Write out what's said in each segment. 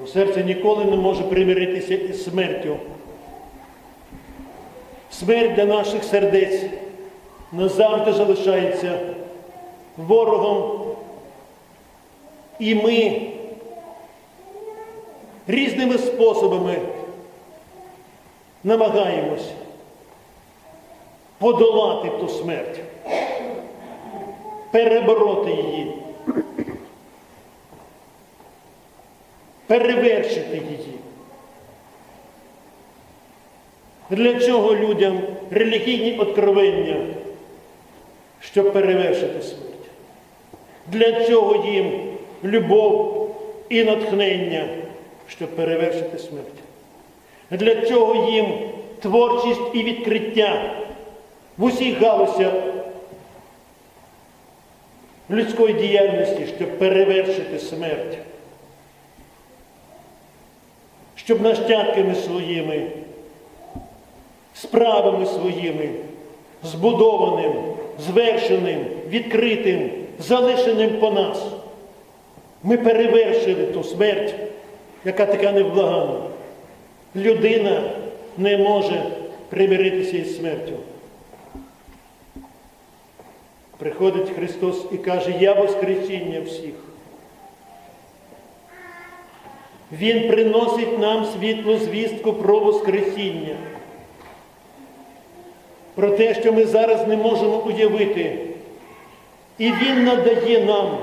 Бо серце ніколи не може примиритися із смертю. Смерть для наших сердець назавжди залишається ворогом. І ми різними способами намагаємось подолати ту смерть, перебороти її, перевершити її. Для чого людям релігійні откровення, щоб перевершити смерть? Для чого їм любов і натхнення, щоб перевершити смерть? Для чого їм творчість і відкриття в усіх галузях людської діяльності, щоб перевершити смерть? Щоб нащадками своїми, справами своїми, збудованим, звершеним, відкритим, залишеним по нас, ми перевершили ту смерть, яка така невблагана. Людина не може примиритися із смертю. Приходить Христос і каже, я Воскресіння всіх. Він приносить нам світлу звістку про Воскресіння. Про те, що ми зараз не можемо уявити. І Він надає нам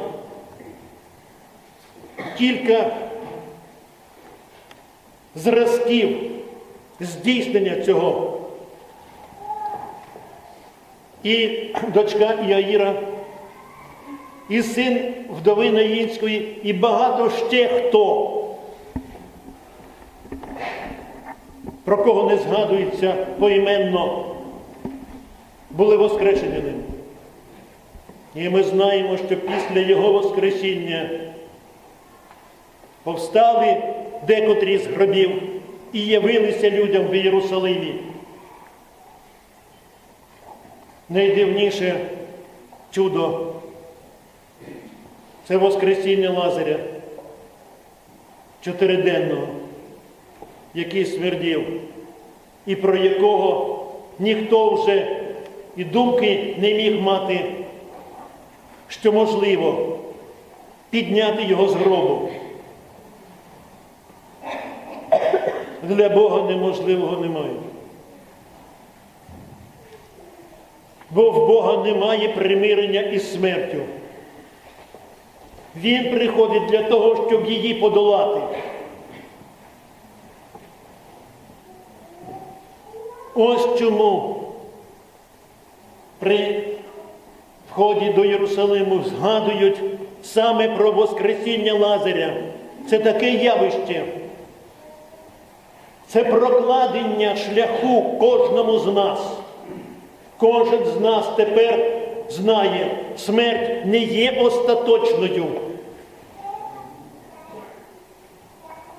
кілька зразків здійснення цього. І дочка Іаїра, і син вдови Наїнської, і багато ще хто, про кого не згадується поіменно, були воскрешені ним. І ми знаємо, що після Його Воскресіння повстали декотрі з гробів і явилися людям в Єрусалимі. Найдивніше чудо це Воскресіння Лазаря чотириденного, який смердів, і про якого ніхто вже і думки не міг мати, що можливо підняти його з гробу. Для Бога неможливого немає. Бо в Бога немає примирення із смертю. Він приходить для того, щоб її подолати. Ось чому при вході до Єрусалиму згадують саме про Воскресіння Лазаря. Це таке явище. Це прокладення шляху кожному з нас. Кожен з нас тепер знає, смерть не є остаточною.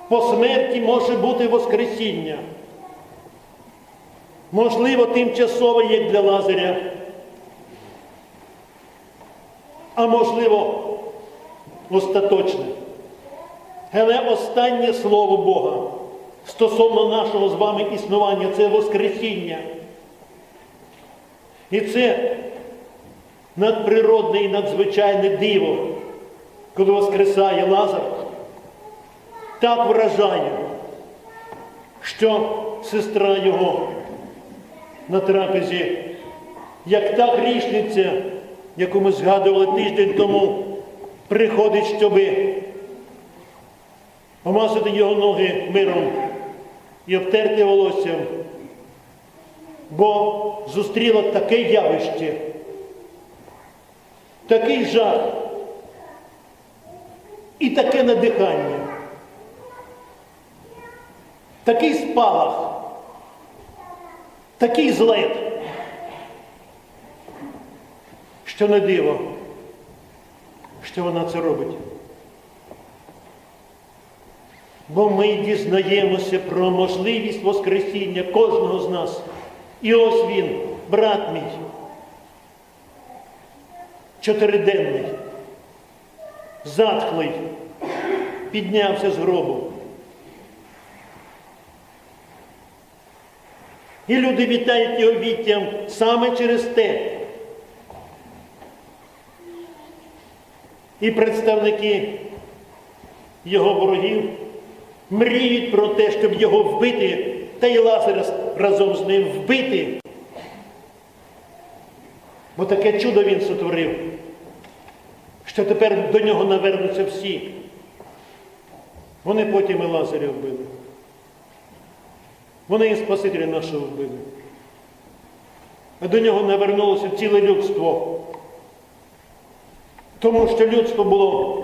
По смерті може бути Воскресіння. Можливо, тимчасове, як для Лазаря. А можливо, остаточне. Але останнє слово Бога стосовно нашого з вами існування це Воскресіння. І це надприродне і надзвичайне диво, коли воскресає Лазар, так вражає, що сестра його на трапезі, як та грішниця, яку ми згадували тиждень тому, приходить, щоби помасити його ноги миром і обтерти волоссям, бо зустріла таке явище, такий жах і таке надихання, такий спалах, такий злет, що не диво, що вона це робить. Бо ми дізнаємося про можливість Воскресіння кожного з нас. І ось він, брат мій, чотириденний, затхлий, піднявся з гробу. І люди вітають його віттям саме через те. І представники його ворогів мріють про те, щоб його вбити, та й Лазаря разом з ним вбити. Бо таке чудо він сотворив, що тепер до нього навернуться всі. Вони потім і Лазаря вбили. Вони і Спасителя нашого вбили. А до нього навернулося ціле людство. Тому що людство було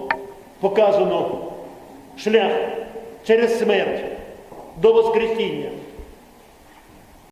показано шлях через смерть до Воскресіння.